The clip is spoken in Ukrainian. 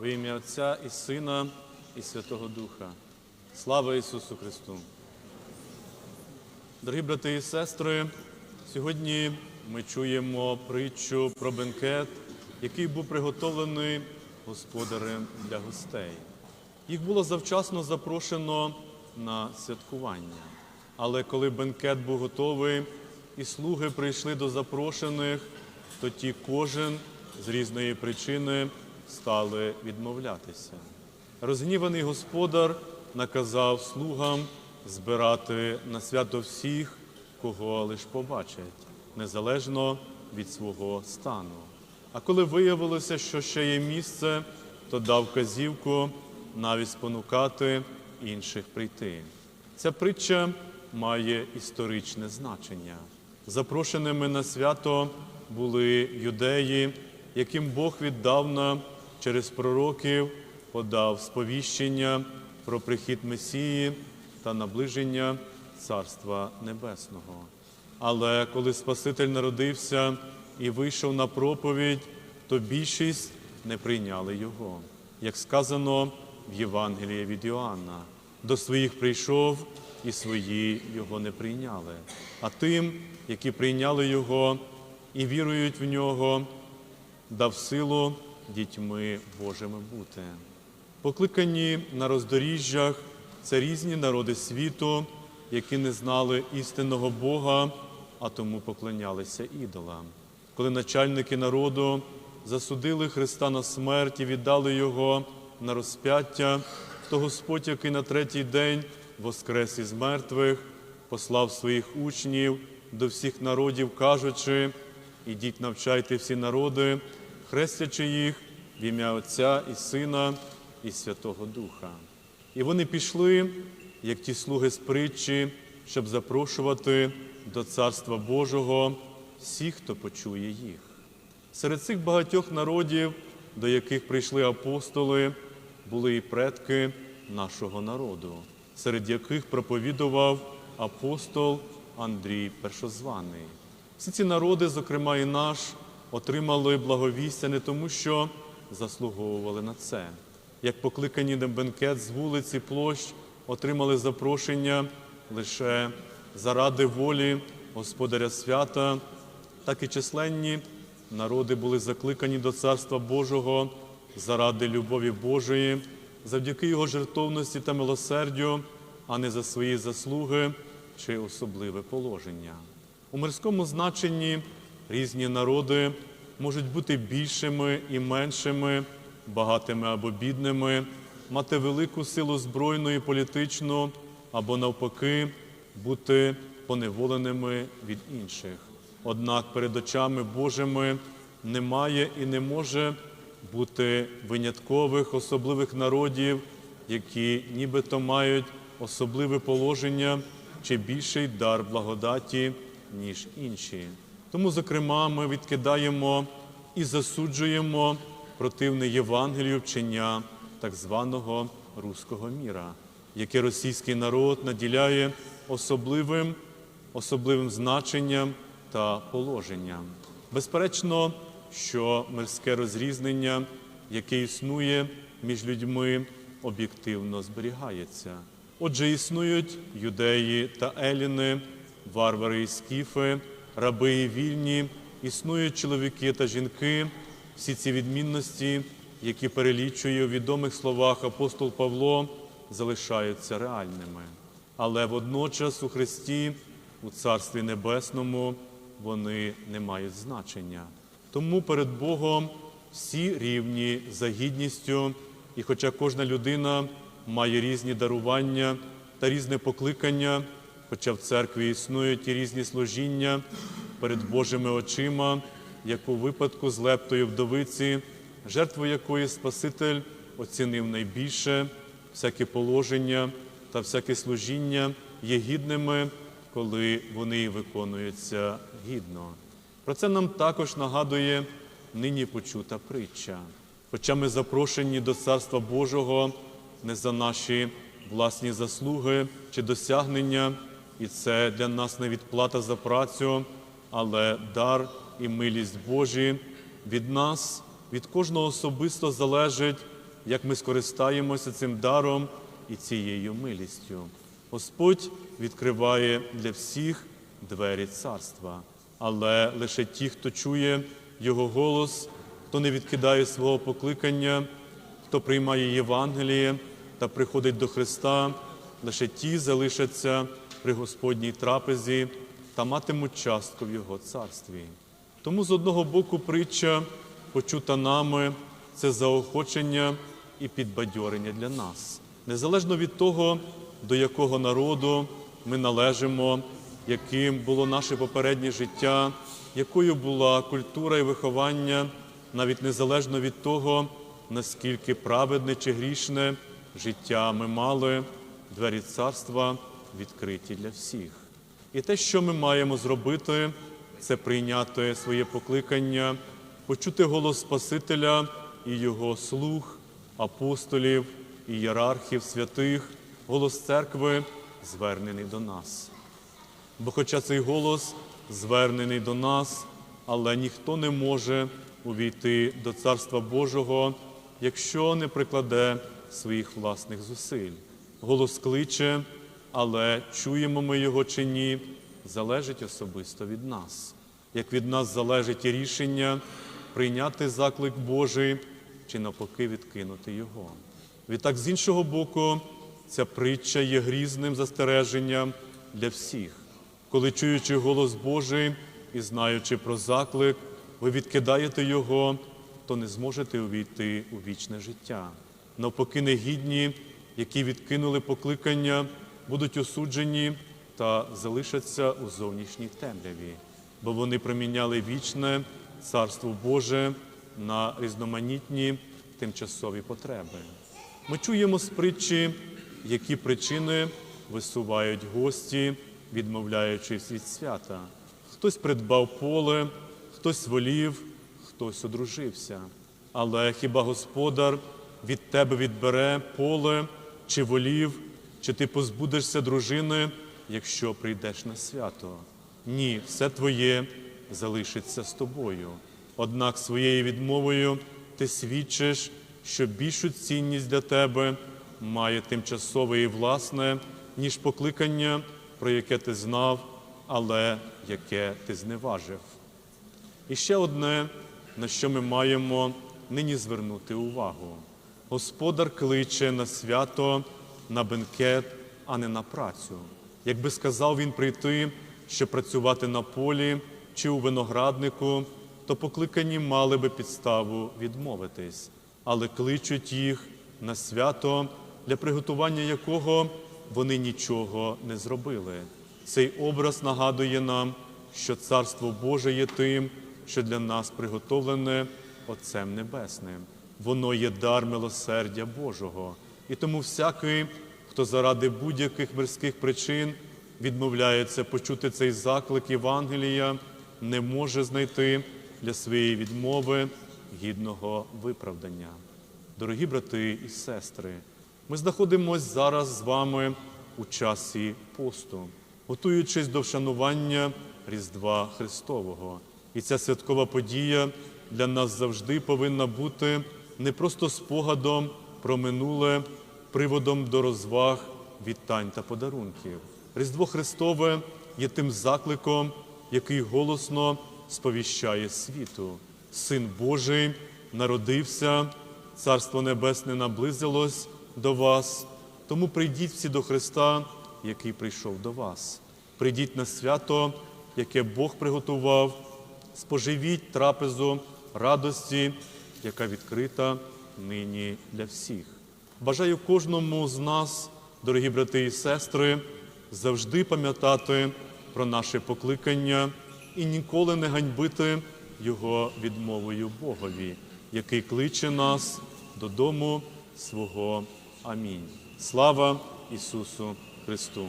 Во ім'я Отця і Сина, і Святого Духа. Слава Ісусу Христу! Дорогі брати і сестри, сьогодні ми чуємо притчу про бенкет, який був приготовлений господарем для гостей. Їх було завчасно запрошено на святкування. Але коли бенкет був готовий і слуги прийшли до запрошених, то ті кожен з різної причини стали відмовлятися. Розгніваний господар наказав слугам збирати на свято всіх, кого лиш побачать, незалежно від свого стану. А коли виявилося, що ще є місце, то дав казівку навіть спонукати інших прийти. Ця притча має історичне значення. Запрошеними на свято були юдеї, яким Бог віддавна через пророків подав сповіщення про прихід Месії та наближення Царства Небесного. Але коли Спаситель народився і вийшов на проповідь, то більшість не прийняли його. Як сказано в Євангелії від Іоанна, до своїх прийшов і свої його не прийняли. А тим, які прийняли його і вірують в нього, дав силу дітьми Божими бути. Покликані на роздоріжжях це різні народи світу, які не знали істинного Бога, а тому поклонялися ідолам. Коли начальники народу засудили Христа на смерть і віддали Його на розп'яття, то Господь, який на третій день воскрес із мертвих, послав своїх учнів до всіх народів, кажучи, ідіть навчайте всі народи, хрестячи їх в ім'я Отця і Сина і Святого Духа. І вони пішли, як ті слуги з притчі, щоб запрошувати до Царства Божого всіх, хто почує їх. Серед цих багатьох народів, до яких прийшли апостоли, були і предки нашого народу, серед яких проповідував апостол Андрій Першозваний. Всі ці народи, зокрема і наш, отримали благовістя не тому, що заслуговували на це. Як покликані на бенкет з вулиці площ, отримали запрошення лише заради волі Господаря свята, так і численні народи були закликані до Царства Божого заради любові Божої, завдяки Його жертовності та милосердю, а не за свої заслуги чи особливе положення. У мирському значенні різні народи можуть бути більшими і меншими, багатими або бідними, мати велику силу збройну і політичну, або навпаки, бути поневоленими від інших. Однак перед очами Божими немає і не може бути виняткових особливих народів, які нібито мають особливе положення чи більший дар благодаті, ніж інші. Тому, зокрема, ми відкидаємо і засуджуємо противне Євангелію вчення так званого руського міра, яке російський народ наділяє особливим, особливим значенням та положенням. Безперечно, що мирське розрізнення, яке існує між людьми, об'єктивно зберігається. Отже, існують юдеї та еліни, варвари і скіфи, раби і вільні, існують чоловіки та жінки, всі ці відмінності, які перелічує у відомих словах апостол Павло, залишаються реальними. Але водночас у Христі, у Царстві Небесному, вони не мають значення. Тому перед Богом всі рівні за гідністю, і хоча кожна людина має різні дарування та різне покликання, хоча в церкві існують і різні служіння перед Божими очима, як у випадку з лептою вдовиці, жертву якої Спаситель оцінив найбільше, всяке положення та всяке служіння є гідними, коли вони виконуються гідно. Про це нам також нагадує нині почута притча. Хоча ми запрошені до Царства Божого не за наші власні заслуги чи досягнення, і це для нас не відплата за працю, але дар і милість Божі від нас, від кожного особисто залежить, як ми скористаємося цим даром і цією милістю. Господь відкриває для всіх двері царства, але лише ті, хто чує Його голос, хто не відкидає свого покликання, хто приймає Євангеліє та приходить до Христа, лише ті залишаться при Господній трапезі та матимуть частку в Його царстві. Тому з одного боку притча, почута нами, це заохочення і підбадьорення для нас. Незалежно від того, до якого народу ми належимо, яким було наше попереднє життя, якою була культура і виховання, навіть незалежно від того, наскільки праведне чи грішне життя ми мали, двері царства відкриті для всіх. І те, що ми маємо зробити, це прийняти своє покликання, почути голос Спасителя і Його слуг, апостолів, ієрархів, святих, голос церкви звернений до нас. Бо хоча цей голос звернений до нас, але ніхто не може увійти до Царства Божого, якщо не прикладе своїх власних зусиль. Голос кличе, але чуємо ми його чи ні, залежить особисто від нас. Як від нас залежить і рішення прийняти заклик Божий чи навпаки відкинути його. Відтак, з іншого боку, ця притча є грізним застереженням для всіх. Коли чуючи голос Божий і знаючи про заклик, ви відкидаєте його, то не зможете увійти у вічне життя. Навпаки, негідні, які відкинули покликання, будуть осуджені та залишаться у зовнішній темряві, бо вони проміняли вічне Царство Боже на різноманітні тимчасові потреби. Ми чуємо з притчі, які причини висувають гості, відмовляючись від свята. Хтось придбав поле, хтось волів, хтось одружився. Але хіба господар від тебе відбере поле чи волів, чи ти позбудешся дружини, якщо прийдеш на свято? Ні, все твоє залишиться з тобою. Однак своєю відмовою ти свідчиш, що більшу цінність для тебе має тимчасове і власне, ніж покликання, про яке ти знав, але яке ти зневажив. І ще одне, на що ми маємо нині звернути увагу. Господар кличе на свято, на бенкет, а не на працю. Якби сказав він прийти, щоб працювати на полі чи у винограднику, то покликані мали би підставу відмовитись, але кличуть їх на свято, для приготування якого вони нічого не зробили. Цей образ нагадує нам, що Царство Боже є тим, що для нас приготовлене Отцем Небесним. Воно є дар милосердя Божого. І тому всякий, хто заради будь-яких мирських причин відмовляється почути цей заклик Євангелія, не може знайти для своєї відмови гідного виправдання. Дорогі брати і сестри, ми знаходимося зараз з вами у часі посту, готуючись до вшанування Різдва Христового. І ця святкова подія для нас завжди повинна бути не просто спогадом про минуле, приводом до розваг, вітань та подарунків. Різдво Христове є тим закликом, який голосно сповіщає світу. Син Божий народився, Царство Небесне наблизилось до вас, тому прийдіть всі до Христа, який прийшов до вас. Прийдіть на свято, яке Бог приготував, споживіть трапезу радості, яка відкрита нині для всіх. Бажаю кожному з нас, дорогі брати і сестри, завжди пам'ятати про наше покликання і ніколи не ганьбити Його відмовою Богові, який кличе нас додому свого. Амінь. Слава Ісусу Христу!